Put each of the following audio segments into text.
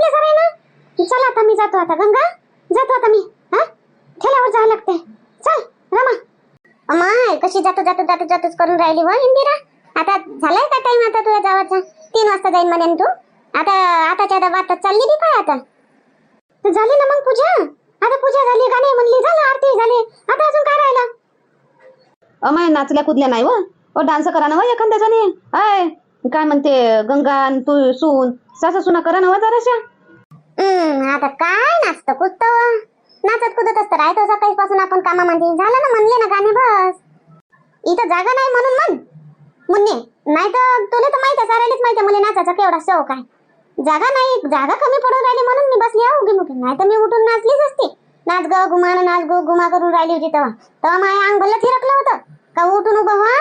म्हणले सराय ना? चल आता मी जातो आता. गंगा जातो आता मी. हा? ठेल्यावर जावं लागते चल रमा. अमाय कशी जातो जातो जातो जातोच करून राहिली व इंदिरा. आता झालाय का टाइम आता तुझ्या जावाचा? तीन वाजता जाईन म्हणे तू. आता आताच्या आता वाटत चालली बी काय आता? झाली ना मग पूजा? आता पूजा झाली गाणे म्हणली? झालं आरती झाली. आता अजून काय राहिलं? अमाय नाचल्या कुदल्या नाही व. ओ डान्स करा ना व एखाद्या जणी अय काय म्हणते गंगा तू सून सासा सुना करा ना जराशा. आता काय नाचतं कुदतं नाचत कुदत असतं. राहतो सकाळीपासून आपण कामामध्ये झालं ना म्हणले ना गाणे बस. इथं जागा नाही म्हणून म्हण. मुन्ने नाही तर तुला तर माहिती आहे सारायलीच माहिती आहे मला नाचाचा केवढा शौक आहे. जागा नाही जागा कमी पडून राहिली म्हणून मी बसली आहे उगी मुगी नाही तर मी उठून नाचलीच असती. नाच ग गुमान नाच गो गुमा करून राहिली होती तेव्हा. तेव्हा माझ्या अंग भल्लं थिरकलं होतं. का उठून उभं व्हा?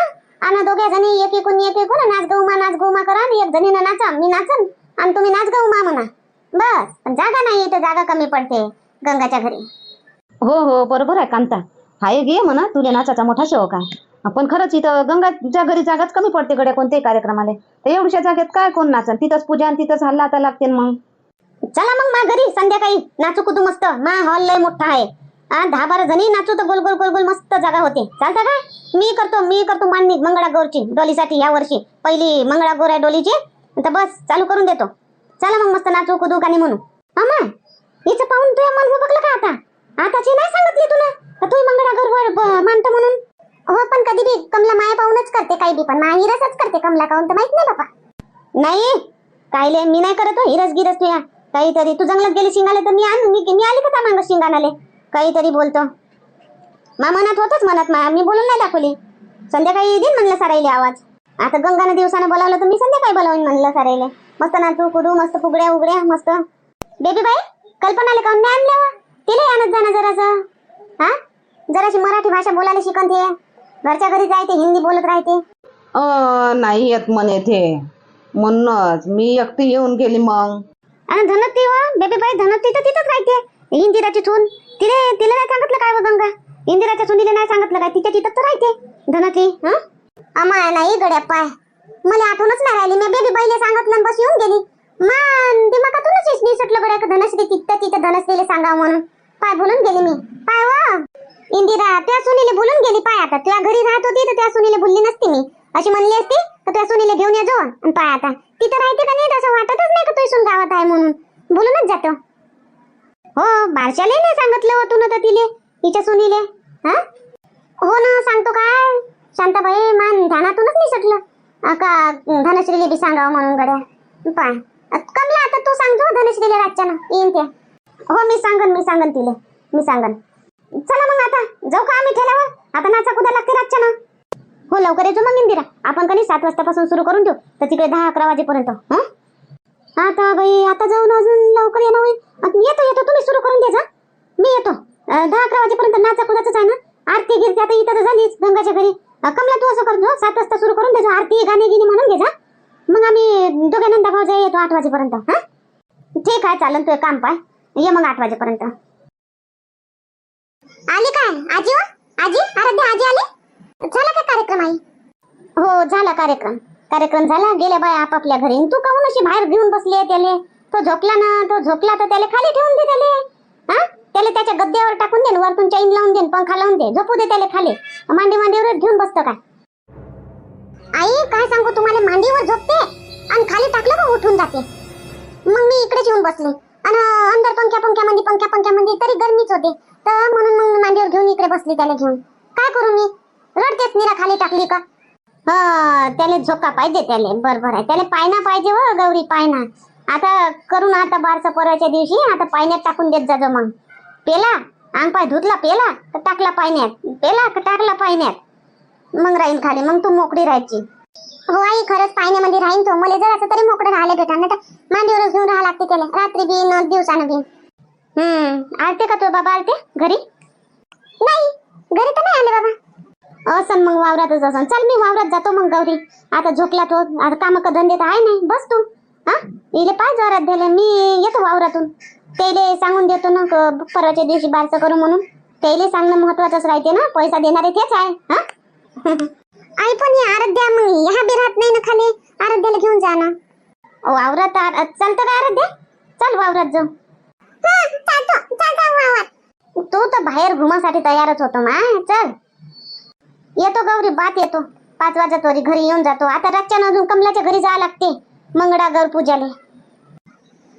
आणि दोघ्या जणी एक एकून एक एकून नाच ग उमा नाच गुमा करा आणि एक जणीनं नाचा. मी नाचन आणि तुम्ही नाच ग उमा म्हणा. बस. पण जागा नाही इथं जागा कमी पडते. गंगाच्या घरी. हो हो बरोबर आहे कांता. हाय गे म्हणा तुला नाचाचा मोठा शौक आहे. पण खरंच इथं गंगाच्या घरी जागाच कमी पडते गड्या कोणत्याही कार्यक्रमाला. तर एवढ्या जागेत काय कोण नाचन? तिथंच पूजा आणि तिथंच हल्ला आता लागते मग. चला मग मा घरी संध्याकाळी. नाचू कुतू मस्त? मा हॉल लय मोठा आहे. आ, दहा बारा जणी नाचू तर गोल गोल गोल गोल मस्त जागा होते. चालतं का? मी करतो मी करतो मांडणी मंगळागौरची डोलीसाठी या वर्षी. पहिली मंगळागौर आहे डोलीची. तर बस चालू करून देतो. चला मग मस्त नाचू कुदू गाणी म्हणू अमा हिचं पाहून तुझ्या मन बघलं का आता? आताची नाही सांगितली तुला का तू मंगळा ब- मानतो म्हणून? हो पण कधी बी कमला माया पाहूनच करते काही बी पण माया हिरसच करते कमला काहून तर माहीत नाही बापा. नाही कायले मी नाही करत हो हिरस गिरस तुया. काहीतरी तू जंगलात गेली शिंगाले तर मी आण मी मी आली का मांग शिंगानाले काहीतरी बोलतो. मा मनात होतच मनात मा मी बोलून नाही दाखवली. संध्याकाळी देईन म्हणलं सरायले आवाज. आता गंगाने दिवसानं बोलावलं तर मी संध्याकाळी बोलावून म्हणलं सारायले मस्त नाचू कुदू मस्त फुगड्या उगड्या मस्त. बेबी बाई कल्पनाले काऊन नाही आणल्या व? तिला आणत जा ना जरासं. हा? जराशी मराठी भाषा बोलायला शिकन ते. घरच्या घरी जायते हिंदी बोलत राहते. अ, नाही येत म्हणे ते. म्हणूनच मी एकटी येऊन गेली मग. आणि धनती व बेबी बाई धनती तर तिथंच राहते. इंदिराची सून. तिले तिला नाही सांगितलं काय व गंगा? इंदिराच्या सुनीला नाही सांगितलं काय? तिच्या तिथं तर राहते. धनती हं? अमाय नाही गड्या पाय मला आठवणच नाही राहिली. मी बेबी पहिले सांगितलं बस येऊन गेली. मान दिमागातूनच निसटलं गड्या का धनश्री तिथं तिथं धनश्रीले सांगावं म्हणून. पाय बोलून गेली मी. पाय व इंदिरा त्या सुनीले बोलून गेली पाय आता. तुझ्या घरी राहत होती तर त्या सुनीले बोलली नसती मी. अशी म्हणली असती तर त्या सुनीले घेऊन ये जो आणि पाय आता. तिथं राहते का नाही? तसं वाटतच नाही का तू इसून गावात आहे म्हणून? बोलूनच जातो. हो बारशाले नाही सांगितलं होतं ना तर तिले तिच्या सुनीले. हा? हो ना सांगतो काय? शांताबाई मान ध्यानातूनच नाही सुटलं का धनश्रीले बी सांगावं म्हणून गड्या. पाय. कमला आता तू सांगतो धनश्रीले रातच्या ना येईन ते. हो मी सांगन मी सांगन तिले. मी सांगन. चला मग आता. जाऊ का आम्ही ठेल्यावर आता नाचा कुदा लागते रातच्या ना हो लवकर येतो मग इंदिरा. आपण कधी सात वाजतापासून सुरू करून देऊ. तर तिकडे दहा अकरा वाजेपर्यंत. हं? आता बाई आता जाऊन अजून लवकर येणं होईल. आता येतो येतो. तुम्ही सुरू करून द्या जा. मी येतो. दहा अकरा वाजेपर्यंत नाचा कुदाच आहे ना? आरती गिरती आता इथं तर झालीच. गंगाच्या घरी. कमला तू असं करतो सात वाजता सुरू करून त्याचं आरती गाणे गिनी म्हणून घे जा. मग आम्ही दोघे नंदा भाऊ येतो आठ वाजेपर्यंत हा? ठीक आहे चालन तू एक काम पाय. ये मग आठ वाजेपर्यंत. आली काय? आजी हो? आजी? आराध्या आजी आली? झाला का कार्यक्रम आई? हो झाला कार्यक्रम. कार्यक्रम झाला गेल्या बाय आपापल्या घरी. आणि तू काहून अशी बाहेर घेऊन बसली आहे त्याले? तो झोपला ना तो झोपला तर त्याला खाली ठेवून दे त्याले. हा? त्याला त्याच्या गद्द्यावर टाकून दे वर वरतून चैन लावून दे पंखा लावून दे झोपू दे त्याला खाली. मांडी मांडीवर घेऊन बसतो काय? आई काय सांगू तुम्हाला? मांडीवर झोपते आणि खाली टाकलं का उठून जाते? मग मी इकडेच येऊन बसले. आणि अंदर पंख्या पंख्यामध्ये पंख्या पंख्यामध्ये तरी गरमीच होते. तर म्हणून मग मांडीवर घेऊन इकडे बसली त्याला घेऊन. काय करू मी? रडतेच निरा खाली टाकली का? हा त्याला झोका पाहिजे त्याला. बरोबर आहे. त्याला पायना पाहिजे व गौरी पायना. आता करू ना आता बारसा परवाच्या दिवशी. आता पाण्यात टाकून देत जा मग. पेला. अंग पाय धुतला पेला तर टाकला पाण्यात. पेला तर टाकला पाण्यात. मग राहीन खाली. मग तू मोकळी राहायची. हो आई खरंच पाण्यामध्ये राहीन तो. मला जर असं तरी मोकळं राहायला भेटा ना तर मांडीवरच घेऊन राहा लागते त्याला. रात्री बी न दिवसानं बी. हम्म. आलते का तो बाबा? आलते? घरी? नाही. घरी तर नाही आले बाबा. असं मग वावरातच असं चल मी वावरात जातो मग गौरी. आता झोपला तो. आता काम का धंदे तर आहे नाही. बस तू. हा? इले पाय जोरात दिले मी येतो वावरातून. त्याले सांगून देतो ना परवाच्या दिवशी बारसं करू म्हणून. त्याले सांगणं महत्वाचंच राहते ना पैसा देणारे तेच आहे हा? आई पण ही आराध्या मग ह्या बिरात नाही ना खाली आराध्याला घेऊन जा ना. वावरात आर- चालतं का आराध्या चल वावरात जाऊ. तू तर बाहेर घुमासाठी तयारच होतो मा चल. येतो गौरी बात येतो. पाच वाजत वरी घरी येऊन जातो. आता रातच्या अजून कमलाच्या घरी जावं लागते. मंगळागौर पूजाले.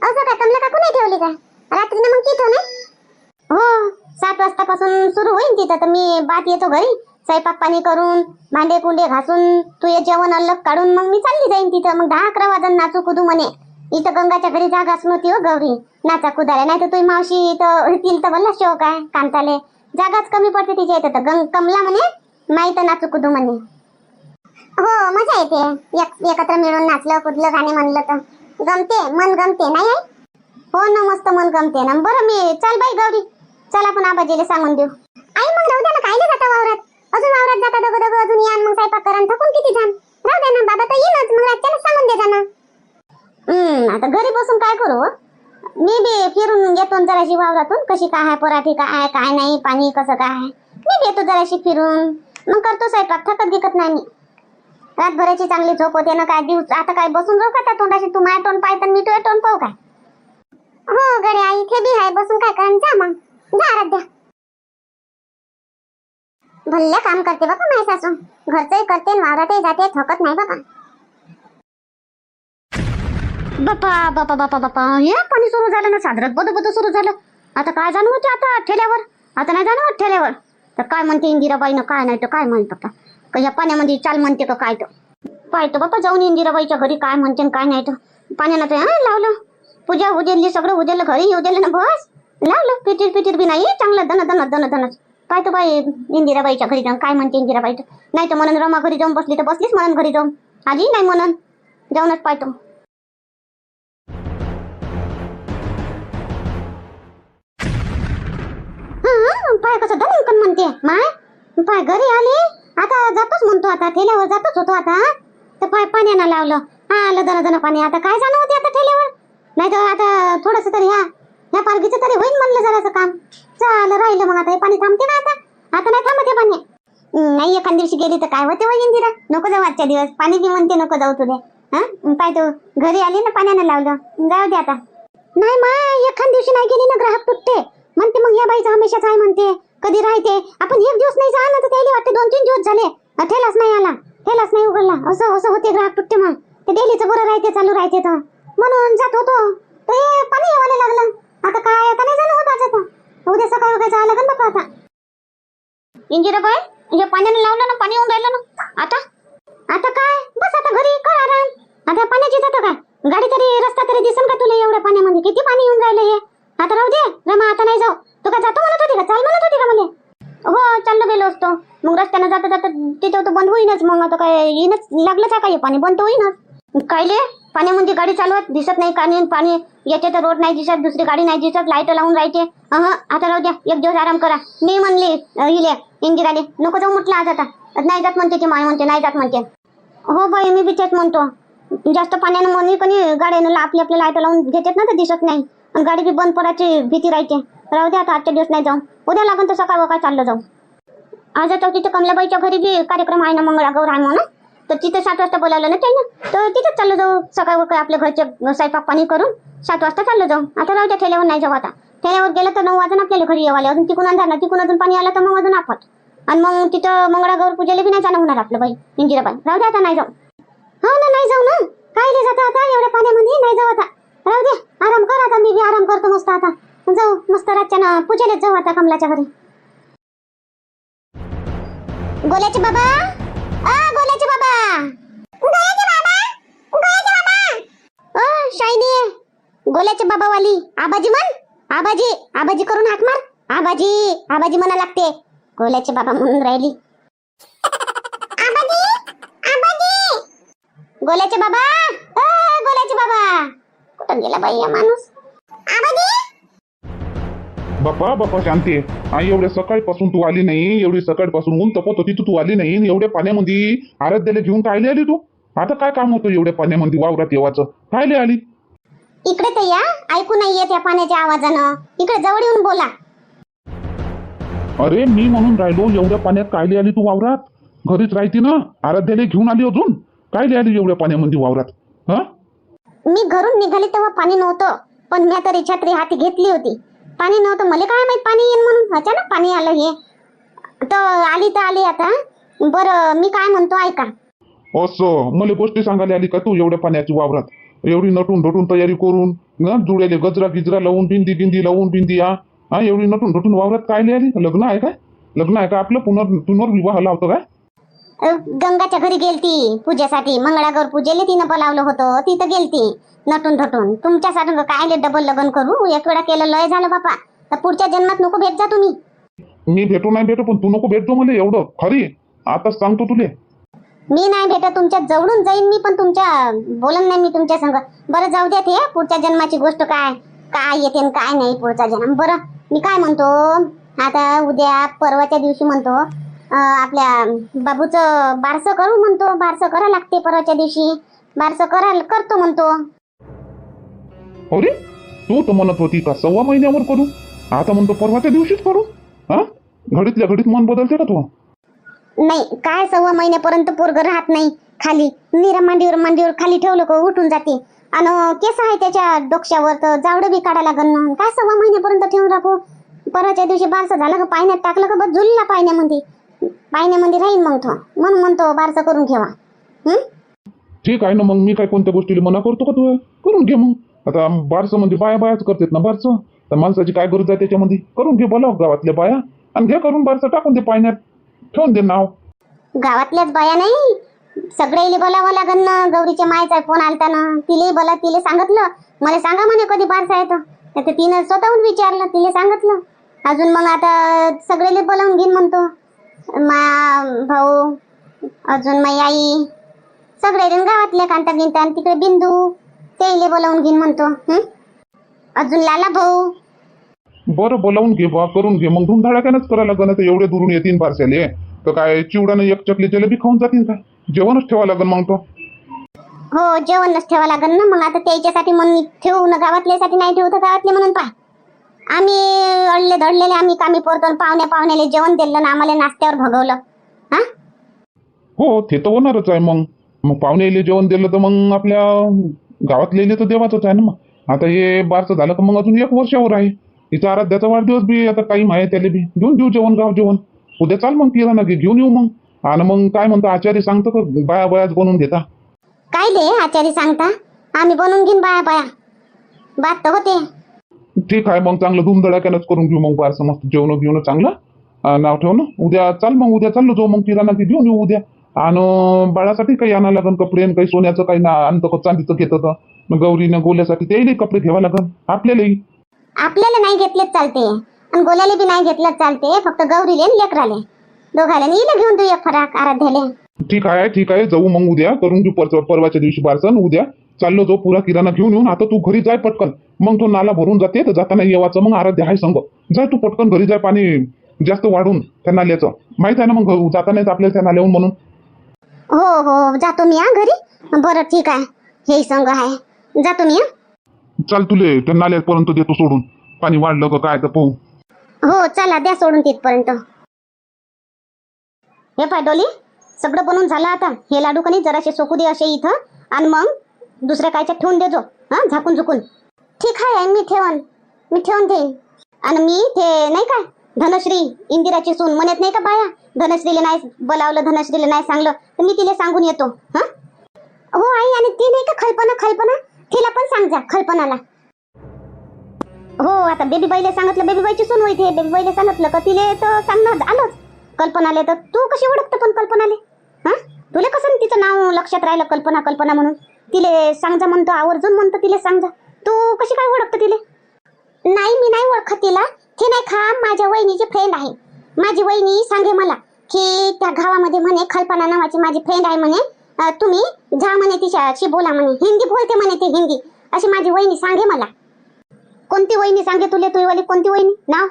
असं काय कमला काकू नाही ठेवली काय? रात्रीनं मग तिथं ना? हो सात वाजतापासून सुरू होईल तिथं तर मी बात येतो घरी. स्वयंपाक पाणी करून भांडे कुंडे घासून तू हे जेवण अलग काढून मग मी चालली जाईन तिथं. मग दहा अकरा वाजून नाचू कुदू म्हणे. इथं गंगाच्या घरी जागाच नव्हती हो गौरी. नाचा कुदायला नाही तर तुझी मावशी इथं येतील तर बोलला शेव काय कांताले. जागाच कमी पडते तिच्या इथं तर. गंग कमला म्हणे माई तर नाचू कुदू म्हणे. हो मजा येते. एकत्र मिळून नाचलं कुदलं गाणे म्हणलं तर. गमते मन गमते नाही आई? हो ना मस्त मन गमते ना. बरं मी चल बाई गौरी. चल आपण आबाजीला सांगून देऊ. आई मग राहू द्या ना कायले जाता वावरात? अजून वावरात जाता दोघं दोघं अजून या मग स्वयंपाक करा थकून किती जाण राहू द्या ना बाबा तर येईनच मग रातच्याला सांगून दे जाणार ना हम्म आता घरी बसून काय करू? मी बी फिरून येतो जराशी वावरातून. कशी काय आहे पराठी काय आहे काय नाही पाणी कसं काय आहे. मी घेतो जराशी फिरून. मग करतो स्वयंपाक थकत गिकत नाही मी. रातभराची चांगली झोप होते ना काय दिवस आता काय बसून जाऊ का त्या तोंडाशी? तू माझ्या तोंड पाय तर मी तुझ्या तोंड पाहू काय? हो गडे आई इथे बी आहे बसून काय करा जा मग. जा आराध्या. भल्ल्या काम करते बघा माझी सासू. घरचंही करते न वावरातही जाते थकत नाही बघा बापा बापा बापा बापा. हे पाणी सुरू झालं ना साजरत बद बद सुरू झालं. आता काय जाणं होते आता ठेल्यावर? आता नाही जाणं ठेल्यावर. तर काय म्हणते इंदिराबाईनं काय नाही तर काय म्हणत बापा? का या पाण्यामध्ये चाल म्हणते का काय तर? पाहतो बापा जाऊन इंदिराबाईच्या घरी काय म्हणते काय नाही तर. पाण्यानं ते हा लावलं. पूजा उजेलली सगळं उजेललं घरी उजेललं ना बस. लावलं पिटीर पिटीर बी नाही चांगलं दन दन दन दनच पाहतो बाई इंदिराबाईच्या घरी जाऊन काय म्हणते इंदिराबाई नाही तर म्हणून रमा घरी जाऊन बसली तर बसलीच म्हणून घरी जाऊन. आली नाही म्हणून. जाऊनच पाहतो. पाय कसं दणकन म्हणते. माय पाय घरी आली. आता जातोच म्हणतो आता ठेल्यावर जातोच होतो आता तर पाण्यानं लावलं. हा आलं दन दन पाणी. आता काय जाणं होते आता ठेल्यावर? नाही तर आता थोडस तरी ह्या ह्या पालखीचं तरी होईल म्हणलं जरासं काम. चाल राहिलं मग आता. हे पाणी थांबते ना आता. आता नाही थांबते पाणी. नाही एखाद दिवशी गेली तर काय होते वय इंदिरा नको जाऊ आजच्या दिवस. पाणी बी म्हणते नको जाऊ तुझे हा? पाय तू घरी आली ना पाण्यानं लावलं? जाऊ दे आता. नाही मा एखाद दिवशी नाही गेली ना ग्राहक तुटते. म्हणते मग या बाईचं हमेशाच आहे म्हणते. कधी राहते? आपण एक दिवस नाही जा ना दोन तीन दिवस झाले. ठेलाच नाही आला. ठेलाच नाही उघडला. असं असं होते ग्राहक तुटते मग. ते डेलीचं बरं राहते चालू राहते तर. म्हणून जात होतो. तर हे पाणी येवायला लागलं. आता काय आता नाही झालं होत आता उद्या सकाळी वगैरे जायला लागेल बाबा आता? इंदिराबाई हे पाण्याने लावलं ना पाणी येऊन राहिलं ना. आता? आता काय? बस आता घरी कर आराम. आता पाण्याची जातं काय? गाडी तरी रस्ता तरी दिसन का तुला एवढ्या पाण्यामध्ये? किती पाणी येऊन राहिलं हे? आता राहू दे. रमा आता नाही जाऊ. तू काय जातो म्हणत होती का? चाल म्हणत होती का मला? हो चाललो गेलो असतो. मग रस्त्यानं जाता जाता तिथे तर बंद होईनच. मग आता काय येईनच. लागलंच आहे का पाणी बंद तर होईनच. कायले? पाण्यामध्ये गाडी चालवत दिसत नाही. पाणी पाणी याचे तर रोड नाही दिसत दुसरी गाडी नाही दिसत लाइट लावून राहायचे अह आता राहू द्या. एक दिवस आराम करा. मी म्हणले अं, इंदिराले नको जाऊ म्हटलं आज आता. नाही जात म्हणते ती माय म्हणते नाही जात म्हणते. हो बाई मी बी म्हणतो. जास्त पाण्यानं म्हणून कोणी गाड्यानं आपली आपली लाइट लावून घेतात ना तर दिसत नाही. आणि गाडी बी बंद पडायची भीती राहते. राहू द्या आता आजच्या दिवस नाही जाऊ. उद्या लागून तर सकाळ काय चाललं जाऊ. आज आता तिथं कमलाबाईच्या घरी जे कार्यक्रम आहे ना मंगळागौर आहे म्हणून. तर तिथे सात वाजता बोलावलं ना त्यांना. तर तिथेच चाललं जाऊ. सकाळ काय आपल्या घरचे स्वयंपाक पाणी करून सात वाजता चाललं जाऊ. आता राहू त्या ठेल्यावर नाही जाऊ आता. ठेल्यावर गेलं तर नऊ वाजून आपल्याला घरी येवाले अजून तिकून अंधार ना तिकून अजून पाणी आलं तर मग अजून आपत आणि मग तिथं मंगळागौर पूजेला बी नाही जाणं होणार आपलं बाई इंदिराबाई. राहू दे आता नाही जाऊ. हो ना नाही जाऊ ना. काय जाता आता? एवढ्या पाण्यामध्ये? नाही जाऊ आता. राहू दे आराम कर आता. मी बी आराम करतो मस्त आता. जाऊ. मस्त रातच्या पूजेलाच जाऊ आता कमलाच्या घरी. गोल्याचे बाबा? गोल्याचे बाबा. गोल्याचे बाबा? गोल्याचे बाबा? ओ शायनी. गोल्याचे बाबा वाली आबाजी म्हण. आबाजी. आबाजी करून हाक मार. आबाजी. आबाजी म्हणा लागते. गोल्याचे बाबा म्हणून राहिली. आबाजी? आबाजी? गोल्याचे बाबा? अ गोल्याचे बाबा. कुठं गेला बाई हा माणूस? आबाजी? बापा बापा शांती हा एवढ्या सकाळपासून तू आली नाही एवढी सकाळपासून ऊन तपत होती तू तू आली नाही आणि एवढ्या पाण्यामध्ये आराध्याला घेऊन कायले आली तू आता काय काम होतं एवढ्या पाण्यामध्ये वावरात येवाचं कायले आली इकडे तर या ऐकू नाही येत या पाण्याच्या आवाजानं इकडे जवळ येऊन बोला अरे मी म्हणून राहिलो एवढ्या पाण्यात कायले आली तू वावरात घरीच राहते ना आराध्याला घेऊन आली अजून कायले आली एवढ्या पाण्यामध्ये वावरात हा मी घरून निघाली तेव्हा पाणी नव्हतं पण मी तरी छत्री हाती घेतली होती पाणी नव्हतं. मला काय माहीत पाणी येईन म्हणून? अचानक पाणी आलं हे. तर आली तर आली आता. बरं मी काय म्हणतो ऐका. असं. मला गोष्टी सांगायला आली का तू एवढ्या पाण्याची वावरात? एवढी नटून ढटून तयारी करून ना जुड्याले गजरा गिजरा लावून बिंदी गिंदी लावून बिंदी हा? हा एवढी नटून ढटून वावरात काय आली? लग्न आहे काय? लग्न आहे का आपलं? पुनर् पुनर्विवाह लावतो काय? गंगाच्या घरी गेलती पूजेसाठी. मंगळागौर पूजेले तिनं बोलावलं होतं. तिथं गेलती नटून ढटून तुमच्यासाठी काय डबल लग्न करू? एक वेळा केलं लय झालं बापा. तर पुढच्या जन्मात नको भेट जा तुम्ही. मी भेटू नाही भेटू पण तू नको भेटतो मला एवढं. खरी. आता सांगतो तुले. मी नाही भेटत तुमच्या जवळून जाईन मी पण तुमच्या बोलन नाही मी तुमच्या संग. बरं जाऊ द्या ते पुढच्या जन्माची गोष्ट काय? काय येते काय नाही पुढचा जन्म. बरं मी काय म्हणतो? आता उद्या परवाच्या दिवशी म्हणतो आपल्या बाबूचं बारसं करू म्हणतो. बारसं करा लागते परवाच्या दिवशी. बारसं करा करतो म्हणतो. अरे तू तर म्हणत होती का सव्वा महिन्यावर करू? आता म्हणतो परवाच्या दिवशीच करू. हा? घडीतल्या घडीत मन बदलते का तू नाही काय सव्वा महिन्यापर्यंत पोरग राहत नाही खाली. निरा मांडीवर मांडीवर खाली ठेवलं का उठून जाते. आणि केस आहे त्याच्या डोक्यावर तर जावडं बी काढायला लागन ना काय सव्वा महिन्यापर्यंत ठेवून राखू परवाच्या दिवशी बारसं झालं का पाण्यात टाकलं का बस झुलला पाण्यामध्ये पाण्यामध्ये राहील मग तो. म्हणून म्हणतो बारसं करून ठेवा. हं? ठीक आहे ना मग मी काय कोणत्या गोष्टीला मना करतो का तू? करून घे मग. आता बारसं म्हणजे बाया बायाच करतात ना बारसं. तर माणसाची काय गरज आहे त्याच्यामध्ये? करून घे बोलाव गावातल्या बाया आणि घे करून बारसं टाकून दे पाण्यात. ठेवून दे नाव. गावातल्याच बाया नाही. सगळे बोलावं लागन ना. गौरीच्या मायचा फोन आलता ना तिले बोला तिले सांगितलं. मला सांगा म्हणे कधी बारसा येतो. तर ते तिनं स्वतःहून विचारलं तिले सांगितलं. अजून मग आता सगळेले बोलावून घेईन म्हणतो. मा भाऊ अजून माई आई. सगळे जण गावातले कांता गिंता आणि तिकडे बिंदू. तेले बोलावून घेईन म्हणतो हं? अजून लाला भाऊ. बरं बोलावून घे बा करून घे. मग धुमधडाक्यानंच करायला लागन तर एवढे दुरून येतील बारशाले तर काय चिवडानं एक चकली जलेबी खाऊन जातील काय? जेवणच ठेवा लागन मग तो. हो जेवणच ठेवा लागेल ना. मग आता त्याच्यासाठी म्हणून ठेवू ना गावातल्यासाठी नाही ठेवू तर गावातले म्हणून पा आम्ही अडले दडलेले आम्ही कामी पडतो आणि पाहुण्या पाहुण्याला जेवण दिलं ना आम्हाला नाश्त्यावर भगवलं. हा? हो ते तर होणारच आहे मग. मग पाहुणे येले जेवण दिलं तर मग आपल्या गावातले तर देवाचंच आहे ना मग. आता हे बारचं झालं तर मग अजून एक वर्षावर आहे. तिचा आराध्याचा वाढदिवस बी आता टाईम आहे त्याला बी. घेऊन देऊ जेवण गाव जेवण. उद्या चाल मग किराणा घे घेऊन येऊ मग. आणि मग काय म्हणतो आचार्य सांगतो का बाया बायाच बनवून देता. काय दे आचारी सांगता? आम्ही बनवून घेईन बाया बाया. बात तर होते. ठीक आहे मग चांगलं धुमधडाक्यानंच करून घेऊ मग बारसं मस्त जेवण घेऊन चांगलं. नाव ठेव ना. उद्या चाल मग उद्या चाललो जाऊ मग किराणा घे घेऊन येऊ उद्या. आणि बाळासाठी काही आणा लागन कपडे आणि काही सोन्याचं काही ना आणतं का चांदीचं घेतं तर मग गौरीनं गोल्यासाठी तेही कपडे घ्यावा लागन. आपल्यालाही आपल्याला नाही घेतलेच चालते. आणि गोल्याला बी नाही घेतलंच चालते. फक्त गौरीले लेकराले. दोघाले इला घेऊन देऊ एक फराक आराध्याले. ठीक आहे ठीक आहे. जाऊ मग उद्या. करून घेऊ परवा परवाच्या दिवशी बारसं आणि उद्या. चाललो जाऊ पुरा किराणा घेऊन येऊन आता तू घरी जाय पटकन. मग तो नाला भरून जाते तर जाताना येवाचं मग आराध्य आहे संग. जाय तू पटकन घरी जाय पाणी जास्त वाढून त्या नाल्याचं. माहीत आहे ना मग जातानाच आपल्याला त्या नाल्याहून म्हणून? हो हो जातो मी हा घरी? बरं ठीक आहे. हे संग आहे. जातो मी हा? चाल तुले त्या नाल्यापर्यंत देतो सोडून. पाणी वाढलं का काय तर पाहू. हो चला द्या सोडून तिथपर्यंत. हे पाय डोली सगळं बनवून झालं आता. हे लाडू कणी जराशे सोकू दे असे इथं. आणि मग? दुसऱ्या कायच्या ठेवून देजो हा झाकून झुकून. ठीक आहे मी ठेवन. मी ठेवून देईन. आणि मी ते नाही का धनश्री इंदिराची सून. म्हणत नाही का बाया? धनश्रीला नाही बोलावलं धनश्रीला नाही सांगलं. तर मी तिला सांगून येतो. हा? हो आई आणि ती नाही का कल्पना कल्पना तिला पण सांग जा कल्पनाला हो आता बेबी बाईला सांगितलं बेबी बाईची सून होईल बेबी बाईला सांगितलं का तिले तर सांगणार आलंच. कल्पनाले तर तू कशी ओळखतं पण कल्पनाले? हा? तुला कसं तिचं नाव लक्षात राहिलं कल्पना कल्पना म्हणून? तिले सांगजा म्हणतो आवर्जून म्हणतो तिले सांगजा. तू कशी काय ओळखतं तिले? नाही मी नाही ओळखत तिला. ते नाही खा माझ्या वहिनीची फ्रेंड आहे. माझी वहिनी सांगे मला की त्या गावामध्ये म्हणे कल्पना नावाची माझी फ्रेंड आहे म्हणे. तुम्ही जा म्हणे तिच्याशी बोला म्हणे. हिंदी बोलते म्हणे ते हिंदी. अशी माझी वहिनी सांगे मला. कोणती वहिनी सांगे तुले तुझी कोणती वहिनी? नाव?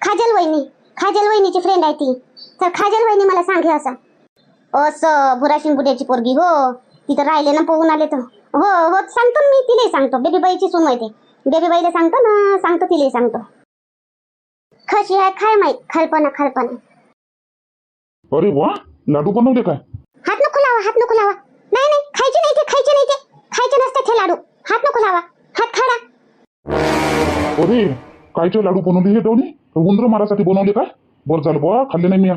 खाजल वहिनी. खाजल वहिनीची फ्रेंड आहे ती. तर खाजल वहिनी मला सांगे असं. असं भुराशिंग बुड्याची पोरगी हो तिथं राहिले ना पोहून आले तर. हो हो सांगतो मी तिलाही सांगतो. बेबी बाईची सून माहिती बेबी बाईला सांगतो ना सांगतो तिलाही सांगतो. कशी आहे काय माहीत कल्पना कल्पना अरे वा लाडू बनवले काय? हात नको लावा हात नको लावा. नाही नाही खायचे नाही ते खायचे नाही ते. खायचे नसते ते लाडू. हात नको लावा. हात खाडा. अरे कायचे लाडू बनवले हे डोली उंदर मारासाठी बनवले काय? बरं झालं बुवा खाल्ले नाही मी.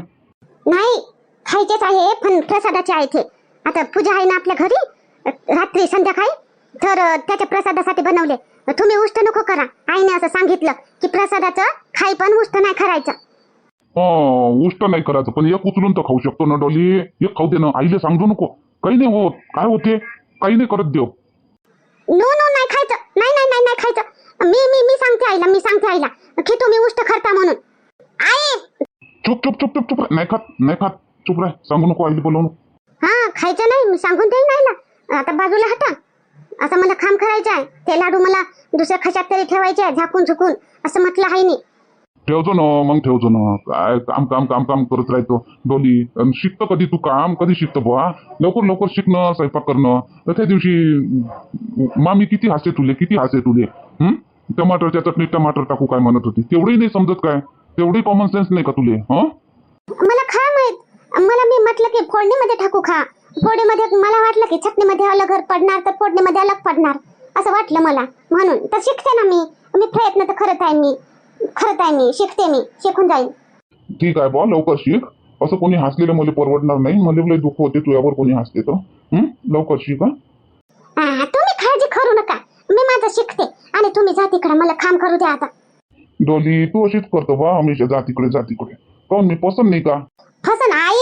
नाही खायचेच आहे पण प्रसादाचे आहे ते आता पूजा आहे ना आपल्या घरी रात्री संध्याकाळी तर त्याच्या प्रसादासाठी बनवले. तुम्ही उष्ट नको करा. आईने असं सांगितलं की प्रसादाचं खाई पण उष्ट नाही करायचं. उष्ट नाही करायचं पण एक उचलून तर खाऊ शकतो ना डॉली? एक खाऊ दे ना. आईले सांगू नको. काही नाही होत. काय होते? काही नाही करत देव. नो नो नाही खायचं. नाही नाही नाही नाही खायचं. मी मी मी सांगते आईला मी सांगते आईला की तुम्ही उष्ट करता म्हणून. आई! चुप चुप चुप चुप चुप. नाही खात नाही खात. चुप राह. सांगू नको आईले बोलवून हा खायचं नाही मी सांगून देईन आईला आता बाजूला हटा. असं मला खाम करायचं आहे. ते लाडू मला दुसऱ्या खशात तरी ठेवायचे आहे झाकून झुकून. असं म्हटलं आहे मी. ठेवतो ना मग ठेवतो ना. काय काम काम काम काम करत राहतो. डोली अन शिकतं कधी तू काम? कधी शिकतं बुवा? लवकर लवकर शिकणं स्वयंपाक करणं. तर त्या दिवशी मामी किती हासे तुले किती हासे तुले? हं? टमाटरच्या चटणीत टमाटर टाकू काय म्हणत होती? तेवढंही नाही समजत काय? तेवढी कॉमन सेन्स नाही का तुले? हं? मला खा माहीत? मला मी म्हटलं की फोडणीमध्ये टाकू खा. फोडणीमध्ये मला वाटलं की चटणीमध्ये अलग घर पडणार तर फोडणीमध्ये अलग पडणार. असं वाटलं मला. म्हणून तर शिकते ना मी. मी प्रयत्न तर करत आहे मी. करत आहे मी. शिकते मी. शिकून जाईन. ठीक आहे बुवा लवकर शिक. असं कोणी हसलेलं मला परवडणार नाही. मला लय दुःख होते तुझ्यावर कोणी हसते तर. हं? लवकर शिक तुम्ही काळजी करू नका. मी माझं शिकते. आणि तुम्ही जा तिकडे. मला काम करू द्या आता. डोली तू अशीच करतो बा. हमेशा जातीकडे जातीकडे काऊन मी पसंत नाही का? फसन आई.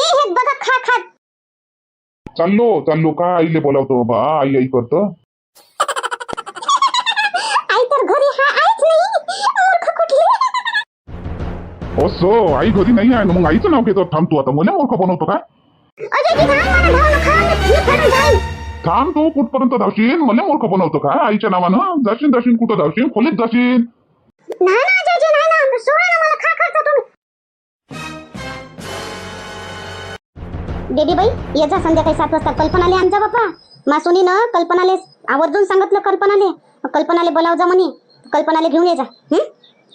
चाललो चाललो का आईले बोलावतो बा आई आई करतं. हा असं आई घरी नाही आहे ना? मग आईचं नाव घेतो. थांब तू आता. मला मूर्ख बनवतो काय थांब तू कुठपर्यंत धावशील? मला मूर्ख बनवतो का? आईच्या नावानं? जाशील जाशील कुठं धावशील? खोलीत जाशील नाही ना अजय जी नाही ना. सोडा ना मला खा खाता तुम्ही बेबी बाई ये जा संध्याकाळी सात वाजता कल्पनाले आमचा बापा. मासुनीनं कल्पनाले आवर्जून सांगितलं कल्पनाले. कल्पनाले बोलाव जा म्हणे. कल्पनाले घेऊन ये जा.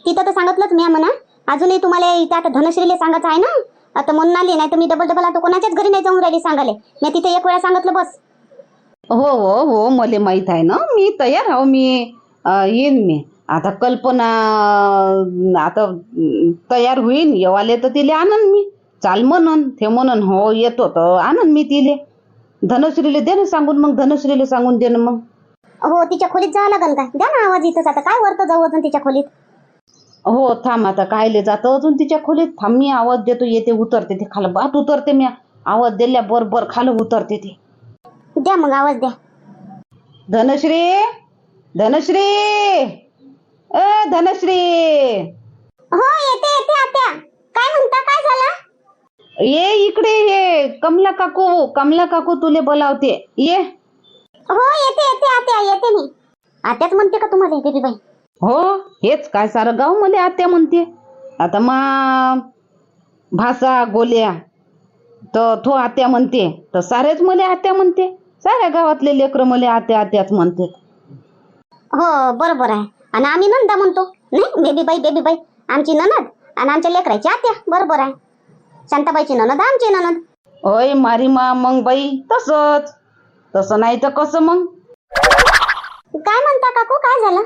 तिथं तर सांगितलंच मी म्हणा अजूनही तुम्हाला इथं आता धनश्रीले सांगायचं आहे ना? आता म्हणून आली नाही तर मी डबल डबल आता कोणाच्याच घरी नाही जाऊन राहिली सांगाले मी तिथे एक वेळा सांगितलं बस. हो हो हो मला माहीत आहे ना. मी तयार आहो मी येईन मी. आता कल्पना आता तयार होईन. येवाले तर तिला आणन मी. चाल म्हणन ते म्हणन हो येतो तर आणन मी तिले. धनश्रीले दे ना सांगून मग धनश्रीले सांगून दे ना मग. हो तिच्या खोलीत जावं लागेल का? द्या ना आवाज इथंच आता. काय वरतं जाऊ अजून तिच्या खोलीत? हो थांब आता कायले जातं अजून तिच्या खोलीत? थांब मी आवाज देतो येते उतरते ते खाली बात उतरते मी आवाज दिल्या बरोबर खाली उतरते ते. द्या मग आवाज द्या. धनश्री धनश्री अ धनश्री. हो येते येते आत्या. काय म्हणता काय झालं? ये इकडे ये. कमला काकू कमला काकू तुले बोलावते. ये. हो येते येते आत्या येते मी. आत्याच म्हणते का तुम्हाला बेबी बाई? हो हेच काय सारं गाव मला आत्या म्हणते. आता मा भाषा गोल्या तर तो आत्या म्हणते. तर सारेच मला आत्या म्हणते. साऱ्या गावातले लेकरं मला आत्या आत्याच म्हणते. हो बरोबर आहे. आणि आम्ही नंदा म्हणतो. नाही बेबी बाई बेबी बाई. आमची ननद आणि आमच्या लेकराची आत्या. बरोबर आहे. शांताबाईची ननद आमची ननद. होय मारी मा मग बाई तसंच. तसं नाही तर कसं मग? काय म्हणता काकू काय झालं?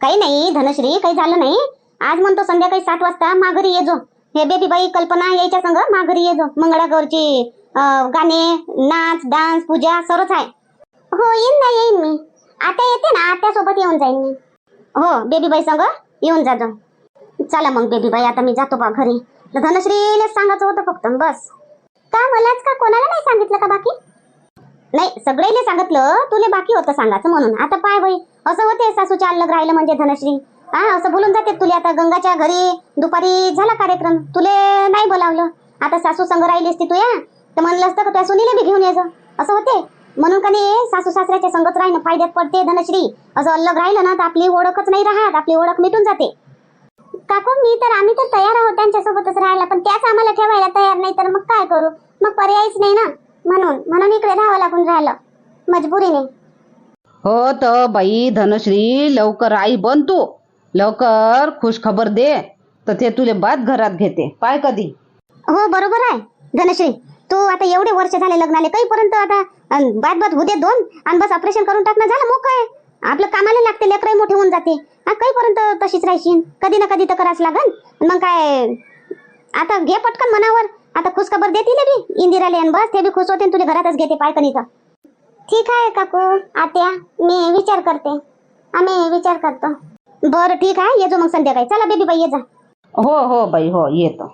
काही नाही धनश्री काही झालं नाही. आज म्हणतो संध्याकाळी सात वाजता माघारी ये जो. हे बेबी बाई कल्पना यायच्या संग माघारी ये जो. मंगळागौरची अं, गाणे नाच डान्स पूजा सर्वच आहे. हो येईन ना येईन मी. आता येते ना आत्या सोबत येऊन जाईन मी. हो बेबी बाई संग येऊन जा जो. चला मग बेबी बाई आता मी जातो बा घरी. धनश्रीला धनश्रीलाच सांगायचं होतं फक्त बस. का मलाच का कोणाला नाही सांगितलं का बाकी? नाही सगळेले सांगितलं तुले बाकी होतं सांगायचं म्हणून. आता पाय बाई असं होते सासूच्या अलग राहिलं म्हणजे धनश्री. हा असं बोलून जाते तुले आता गंगाच्या घरी दुपारी झाला कार्यक्रम. तुले नाही बोलावलं. आता सासू संग राहिली असती तू या तर म्हणलं असतं का त्या सुनीला बी घेऊन यायचं असं होते. म्हणून का नाही सासू सासऱ्याच्या संगत राहणं फायद्यात पडते धनश्री. असं अलग राहिलं ना तर आपली ओळखच नाही राहत. आपली ओळख मिटून जाते. काकू मी तर आम्ही तर तयार आहोत त्यांच्यासोबतच राहायला पण त्याच आम्हाला ठेवायला तयार नाही तर मग काय करू? मग पर्यायच नाही ना? म्हणून म्हणून इकडे राहावं लागून राहिलं. मजबुरीने. हो तर बाई धनश्री लवकर आई बन तू. लवकर खुश खबर दे तर ते तुले बाद घरात घेते. पाय कधी? हो बरोबर आहे. धनश्री तू आता एवढे वर्ष झाले लग्नाले काहीपर्यंत आता अन बाद बाद दे दोन आणि बस ऑपरेशन करून टाकणं झालं मोकळ. आपलं कामाला लागते लेकरही मोठे होऊन जाते. हा काहीपर्यंत तशीच राहशील कधी ना कधी तर करावंच लागन. मग काय आता घे पटकन मनावर. आता खुश खबर देतील बी इंदिराले आणि बस ते बी खुश होते आणि तुझ्या घरातच घेते पाय इथं. ठीक आहे काकू आत्या मी विचार करते. आम्ही विचार करतो. बरं ठीक आहे ये जो मग संध्याकाळी. चला बेबी बाई ये जा. हो हो बाई हो येतो.